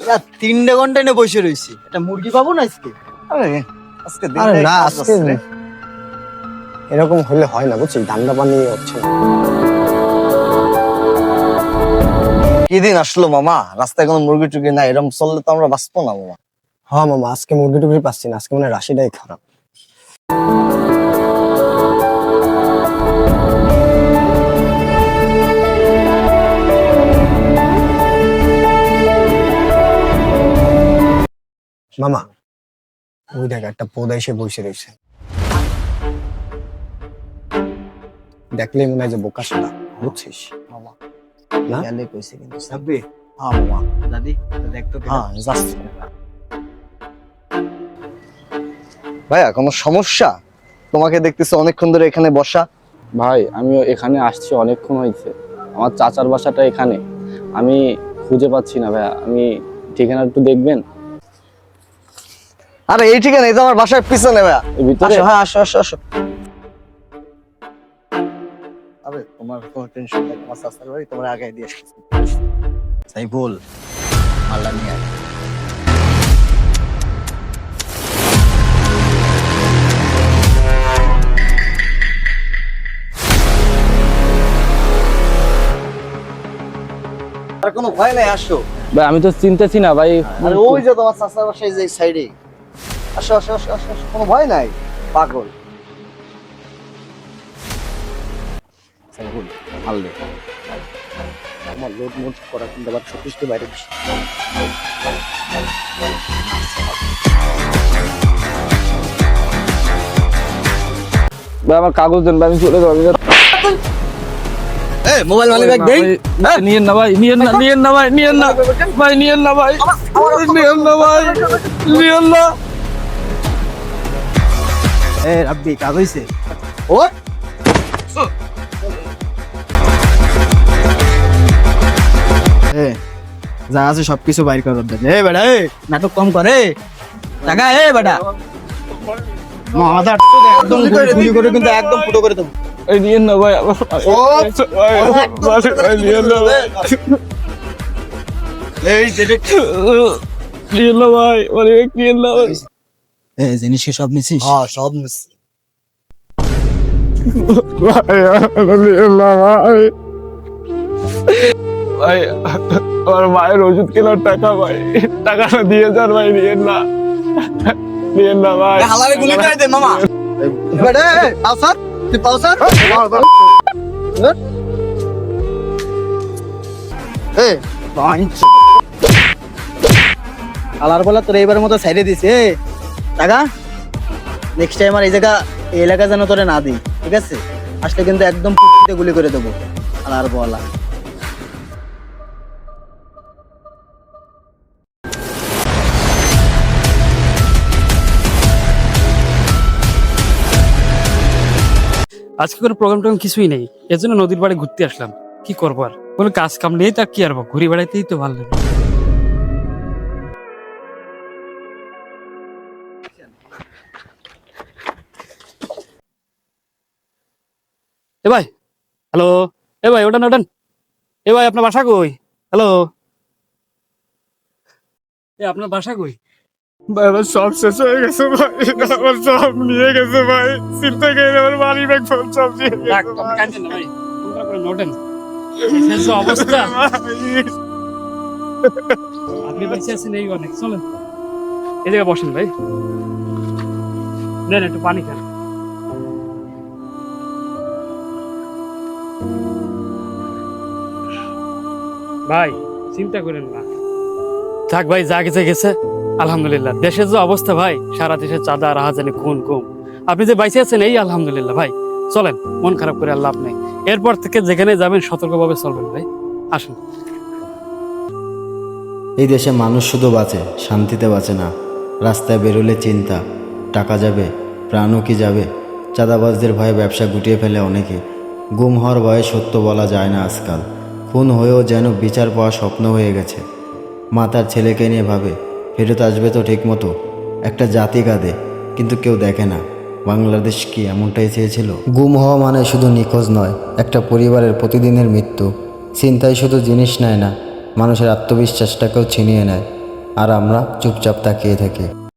রাত তিনটে ঘণ্টা এনে বসে রয়েছি। একটা মুরগি পাবো না আজকে? আরে আজকে আরে না আজকে এরকম হলে হয় না বুঝছিস? ধান্দা পানি হচ্ছে না। কি দিন আসলো মামা? রাস্তায় কোনো মুরগি টুরগি নাই এরকম চললে তো আমরা বাঁচবো না মামা। হ্যাঁ মামা আজকে মুরগি টুরগি পাচ্ছি না আজকে মানে রাশিটাই খারাপ। মামা ওই দেখ একটা পদা এসে বসে রয়েছে। দেখলেই মনে হয় যে বোকা সাদা বুঝছিস? মামা না? গেলে কইছে কিন্তু সাব্বি হ্যাঁ মামা। দাদি দেখতো হ্যাঁ যাচ্ছি ভাইয়া কোনো সমস্যা? তোমাকে দেখতেছি অনেকক্ষণ ধরে এখানে বসা। ভাই আমিও এখানে আসছি অনেকক্ষণ হয়েছে আমার চাচার বাসাটা এখানে। আমি খুঁজে পাচ্ছি না ভাইয়া। আমি ঠিকানা একটু দেখবেন? আরে এই ঠিকানা এই তো আমার বাসার পিছনে ভাইয়া। আসো হ্যাঁ আসো আসো আসো। আরে তোমার কোনো টেনশন নেই তোমার সাস্তার বাড়ি তোমার আগে দিয়ে আসছি। সাইফুল মাল্লা নিয়ে আর কোনো ভয় নাই আসো। ভাই আমি তো চিনতেছি না ভাই। ওই যে তোমার চাচার বাসায় যে সাইডে আসো আসো আসো আসো কোনো ভয় নাই পাগল। সাইফুল মারলে আমার লোড মোড করা কিন্তু আবার সতীশকে বাইরে ভাই আমার কাগজ দেন ভাই আমি চলে যাব মোবাইল দেই। ভাই, নিয়েন না ভাই নিয়েন না নিয়েন না ভাই নিয়েন না। ভাই নিয়েন না ভাই নিয়েন না ভাই নিয়েন না। এ রাব্বি কাজ হইছে? ও! এ যা আছে সবকিছু বাইর করার দেন এ বেটা এ নাটক কম করে টাকা এ বেটা। মাথা একদম গুলি গুলি করে কিন্তু একদম ফুটো করে দেবো। এই নিয়েন না ভাই। না এই না মানে না জিনিস কি সব নিছিস হ্যাঁ সব ভাই আমার ভাই। ভাই আমার মায়ের ওষুধ কেনার টাকা ভাই। টাকাটা দিয়ে যান ভাই নিয়েন না। নিয়েন না ভাই। হালারে গুলি করে দে মামা। পাউসার তুই পাউসার এ হালার বলা তোর এইবার মতো সাইডে দিছে এ। টাকা নেক্সট টাইম আর এই জায়গা, এই এলাকা যেন তোরে না দিই, ঠিক আছে? আসলে কিন্তু একদম গুলি করে দেবো হালার বলা। আজকে কোনো প্রোগ্রাম টোগ্রাম কিছুই নেই, এর জন্য নদীর পাড়ে ঘুরতে আসলাম, কি করব আর? কোনো কাজ কাম নেই তা কি আর ঘুরে বেড়াইতেই তো ভালো লাগে। এ ভাই হ্যালো এ ভাই ওটান ওটান এ ভাই আপনার বাসা কই? হ্যালো এ আপনার বাসা কই? ভাই আমার সব শেষ হয়ে গেছে ভাই। আমার সব নিয়ে গেছে ভাই। চিন্তা করে আমার বাড়ি ব্যাগ ফোন সব নিয়ে গেছে আপনি কাঁদেন না ভাই? নোটেন অবস্থা। আপনি বেঁচে আছেন এই অনেক চলেন। এই জায়গায় বসেন ভাই। নেন একটু পানি খান। ভাই চিন্তা করেন না। থাক ভাই যা গেছে গেছে। আলহামদুলিল্লাহ। দেশের যে অবস্থা ভাই সারা দেশে চাঁদা রাহাজানি খুন কম আপনি যে বাইসে আছেন এই আলহামদুলিল্লাহ ভাই। চলেন মন খারাপ করে লাভ নেই। এরপর থেকে যেখানে যাবেন সতর্কভাবে চলবেন ভাই। আসুন। এই দেশে মানুষ শুধু বাঁচে শান্তিতে বাঁচে না। রাস্তায় বেরোলে চিন্তা টাকা যাবে প্রাণও কি যাবে? চাঁদাবাজদের ভয়ে ব্যবসা গুটিয়ে ফেলে অনেকে। গুম হওয়ার ভয়ে সত্য বলা যায় না আজকাল। খুন হয়েও যেন বিচার পাওয়া স্বপ্ন হয়ে গেছে। মা তার ছেলেকে নিয়ে ভাবে, ফেরত আসবে তো ঠিক মতো। একটা জাতি কাঁদে, কিন্তু কেউ দেখে না। বাংলাদেশ কি এমনটাই চেয়েছিল? গুম হওয়া মানে শুধু নিখোঁজ নয়, একটা পরিবারের প্রতিদিনের মৃত্যু। চিন্তায় শুধু জিনিস নেয় না, মানুষের আত্মবিশ্বাসটাকেও ছিনিয়ে নেয়। আর আমরা চুপচাপ তাকিয়ে থাকি।